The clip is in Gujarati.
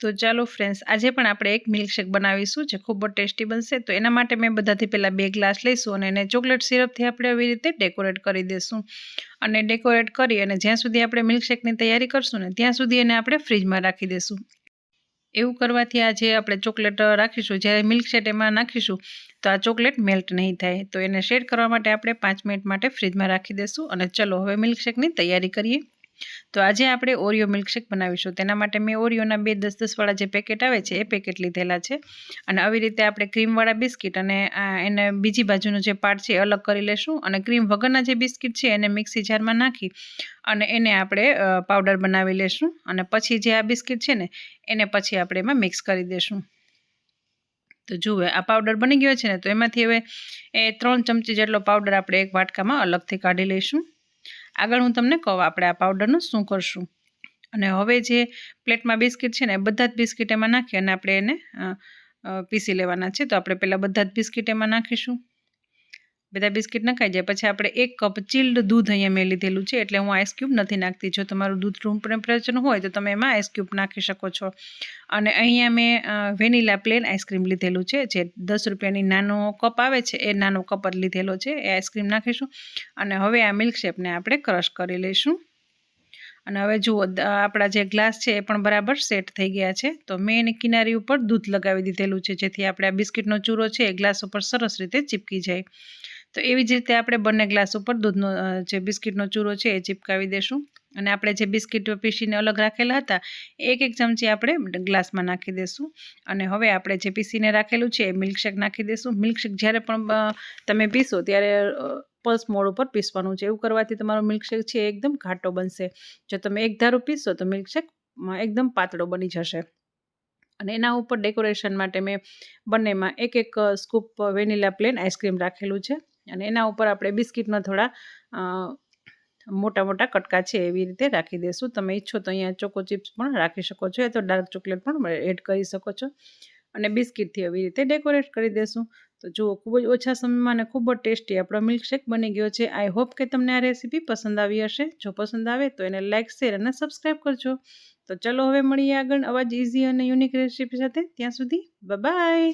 તો ચાલો ફ્રેન્ડ્સ આજે પણ આપણે એક મિલ્કશેક બનાવીશું જે ખૂબ જ ટેસ્ટી બનશે. તો એના માટે મેં બધાથી પહેલાં બે ગ્લાસ લઈશું અને એને ચોકલેટ સિરપથી આપણે આવી રીતે ડેકોરેટ કરી દઈશું અને ડેકોરેટ કરી અને જ્યાં સુધી આપણે મિલ્કશેકની તૈયારી કરશું ને ત્યાં સુધી એને આપણે ફ્રીજમાં રાખી દઈશું એવું કરવાથી આજે આપણે ચોકલેટ રાખીશું. જ્યારે મિલ્કશેક એમાં નાખીશું તો આ ચોકલેટ મેલ્ટ નહીં થાય. તો એને શેડ કરવા માટે આપણે પાંચ મિનિટ માટે ફ્રીજમાં રાખી દઈશું અને ચલો હવે મિલ્કશેકની તૈયારી કરીએ. તો આજે આપણે ઓરિયો મિલ્કશેક બનાવીશું. તેના માટે મેં ઓરિયોના બે દસ દસવાળા જે પેકેટ આવે છે, એ પેકેટ લીધેલા છે. અને આવી રીતે આપણે ક્રીમવાળા બિસ્કિટ અને એને બીજી બાજુનો જે પાર્ટ છે અલગ કરી લેશું. અને ક્રીમ વગરના જે બિસ્કિટ છે એને મિક્સી જારમાં નાખી અને એને આપણે પાવડર બનાવી લેશું. અને પછી જે આ બિસ્કિટ છે ને, એને પછી આપણે એમાં મિક્સ કરી દઈશું તો જુએ આ પાવડર બની ગયો છે ને, તો એમાંથી હવે એ ત્રણ ચમચી જેટલો પાવડર આપણે એક વાટકામાં અલગથી કાઢી લઈશું. આગળ હું તમને કહું આપણે આ પાવડરનું શું કરશું. અને હવે જે પ્લેટમાં બિસ્કિટ છે ને બધા જ બિસ્કિટ એમાં નાખી અને આપણે એને પીસી લેવાના છે. તો આપણે પહેલાં બધા જ બિસ્કિટ એમાં નાખીશું. બધા બિસ્કિટ નખાઈ જાય. પછી આપણે એક કપ ચિલ્ડ દૂધ અહીંયા મેં લીધેલું છે, એટલે હું આઈસક્યુબ નથી નાખતી. જો તમારું દૂધ રૂમ ટેમ્પરેચરનું હોય તો તમે એમાં આઈસક્યુબ નાખી શકો છો. અને અહીંયા મેં વેનીલા પ્લેન આઈસ્ક્રીમ લીધેલું છે, જે દસ રૂપિયાની નાનો કપ આવે છે, એ નાનો કપ જ લીધેલો છે, એ આઈસ્ક્રીમ નાખીશું. અને હવે આ મિલ્કશેપને આપણે ક્રશ કરી લઈશું. અને હવે જુઓ આપણા જે ગ્લાસ છે એ પણ બરાબર સેટ થઈ ગયા છે. તો મેં એની કિનારી ઉપર દૂધ લગાવી દીધેલું છે, જેથી આપણે આ બિસ્કિટનો ચૂરો છે એ ગ્લાસ ઉપર સરસ રીતે ચીપકી જાય. તો એવી જ રીતે આપણે બંને ગ્લાસ ઉપર દૂધનો જે બિસ્કિટનો ચૂરો છે એ ચીપકાવી દઈશું અને આપણે જે બિસ્કિટ પીસીને અલગ રાખેલા હતા, એક એક ચમચી આપણે ગ્લાસમાં નાખી દઈશું અને હવે આપણે જે પીસીને રાખેલું છે એ મિલ્કશેક નાખી દઈશું મિલ્કશેક જ્યારે પણ તમે પીશો ત્યારે પલ્સ મોડ ઉપર પીસવાનું છે. એવું કરવાથી તમારો મિલ્કશેક છે એકદમ ઘાટો બનશે. જો તમે એક ધારું પીશો તો મિલ્કશેક એકદમ પાતળો બની જશે. અને એના ઉપર ડેકોરેશન માટે મેં બંનેમાં એક એક સ્કૂપ વેનીલા પ્લેન આઈસ્ક્રીમ રાખેલું છે. અને એના ઉપર આપણે બિસ્કિટના થોડા મોટા મોટા કટકા છે એવી રીતે રાખી દઈશું તમે ઈચ્છો તો અહીંયા ચોકો ચિપ્સ પણ રાખી શકો છો તો ડાર્ક ચોકલેટ પણ એડ કરી શકો છો. અને બિસ્કિટથી એવી રીતે ડેકોરેટ કરી દેશું. તો જુઓ, ખૂબ જ ઓછા સમયમાં અને ખૂબ જ ટેસ્ટી આપણો મિલ્કશેક બની ગયો છે. આઈ હોપ કે તમને આ રેસીપી પસંદ આવી હશે. જો પસંદ આવે તો એને લાઇક શેર અને સબસ્ક્રાઈબ કરજો. તો ચલો હવે મળીએ આગળ અવાજ ઇઝી અને યુનિક રેસીપી સાથે. ત્યાં સુધી બાય